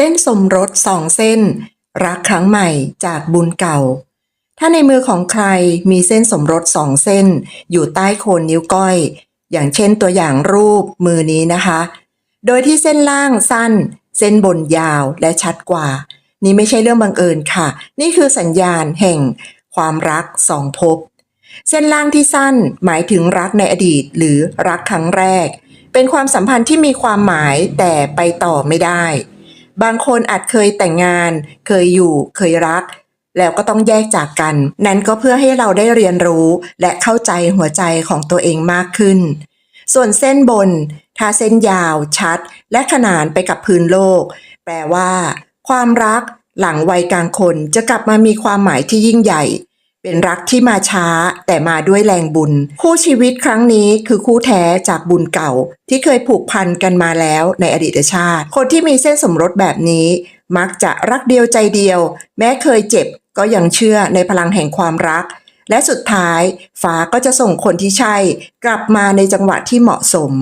เส้นสมรสสองเส้น รักครั้งใหม่จากบุญเก่า ถ้าในมือของใครมีเส้นสมรสสองเส้น อยู่ใต้โคนนิ้วก้อย อย่างเช่นตัวอย่างรูปมือนี้นะคะ โดยที่เส้นล่างสั้น เส้นบนยาวและชัดกว่า นี่ไม่ใช่เรื่องบังเอิญค่ะ นี่คือสัญญาณแห่งความรักสองภพเส้นล่างที่สั้นหมายถึงรักในอดีตหรือรักครั้งแรก เป็นความสัมพันธ์ที่มีความหมายแต่ไปต่อไม่ได้ บางคนอาจเคยแต่งงาน เคยอยู่ เคยรัก แล้วก็ต้องแยกจากกัน นั้นก็เพื่อให้เราได้เรียนรู้และเข้าใจหัวใจของตัวเองมากขึ้น ส่วนเส้นบน ถ้าเส้นยาว ชัด และขนานไปกับพื้นโลก แปลว่า ความรักหลังวัยกลางคนจะกลับมามีความหมายที่ยิ่งใหญ่ เป็นรักที่มาช้าแต่มาด้วยแรงบุญ คู่ชีวิตครั้งนี้คือคู่แท้จากบุญเก่า ที่เคยผูกพันกันมาแล้วในอดีตชาติ คนที่มีเส้นสมรสแบบนี้ มักจะรักเดียวใจเดียว แม้เคยเจ็บก็ยังเชื่อในพลังแห่งความรัก และสุดท้ายฟ้าก็จะส่งคนที่ใช่ กลับมาในจังหวะที่เหมาะสม